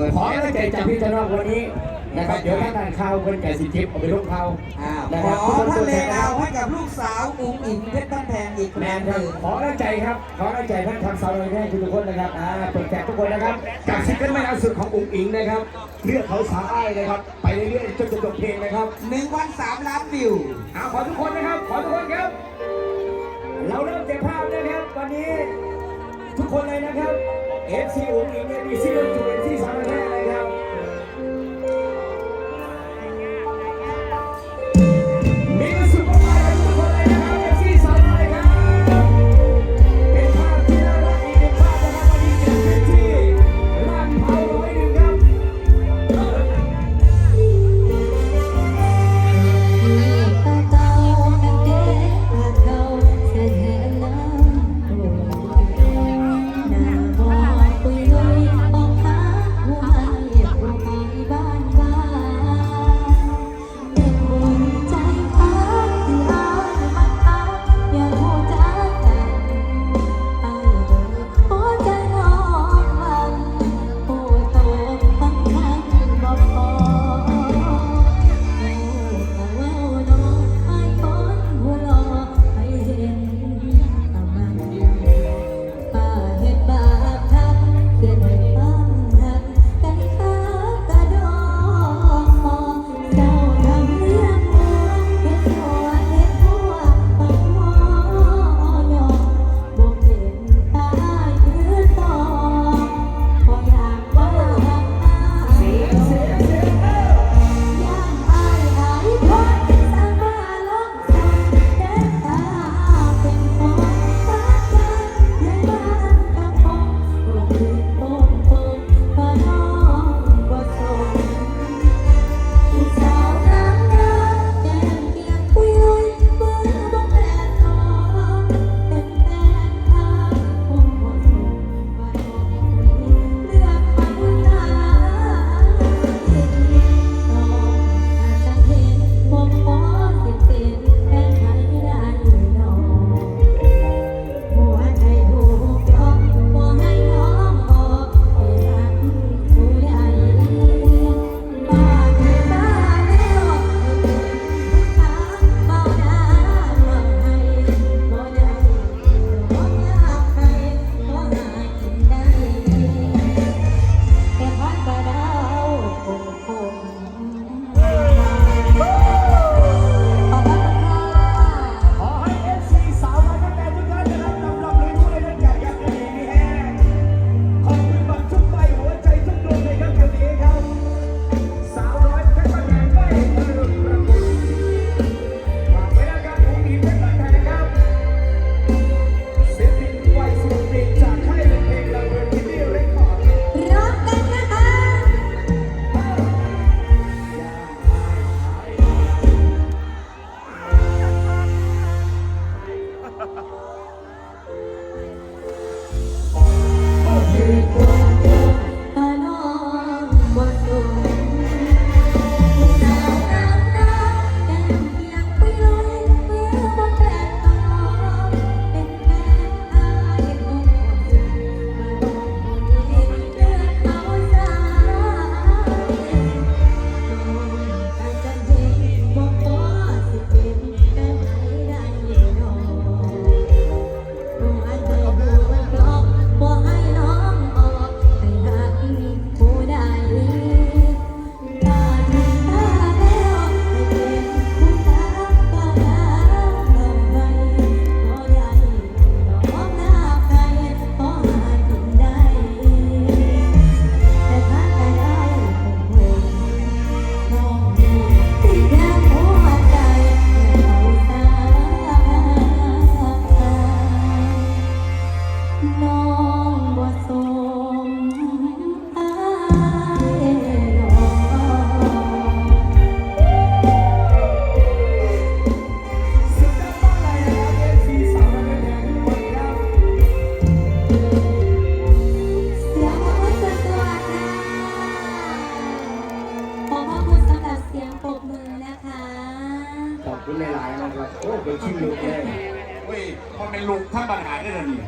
บิร์ดขอแรงใจจากพี่เจ้านอกวันนี้นะครับเดี๋ยวท่านทานข้าวคนแก่สิทิพย์เอาไปลงเขาอ้าวนะขครับอทะเลดาวให้กับลูกสาวอุ้งอิงเพชรบ้านแพงอีกแมแรงนหครับนึ่งขอแรงใจครับขอแรงใจท่านทำสาวน้อยแท้ทุกคนนะครับอ่าเปิดแจกทุกคนนะครับกับซิงเกิลไม่เอาสุดของอุ๋งอิงนะครับเลือกเขาสาวอ้ายนะครับไปเรื่อยๆจนจบเพลงนะครับหนึ่งวันสามล้านวิวเอาขอทุกคนนะครับขอทุกคนครับ เราเริ่มเก็บภาพนะครับวันนี้ทุกคนเลยนะครับ FC อุ๋งอิงเนี่ยมีซีรีส์จูเอ็นซีสามนะ เสียงปรบมือนะคะ ขอบคุณหลายๆนะครับโอ้เป็นชิ้นลูกเลย เฮ้ย มัเป็นลุกท่านบรรหารได้ทันที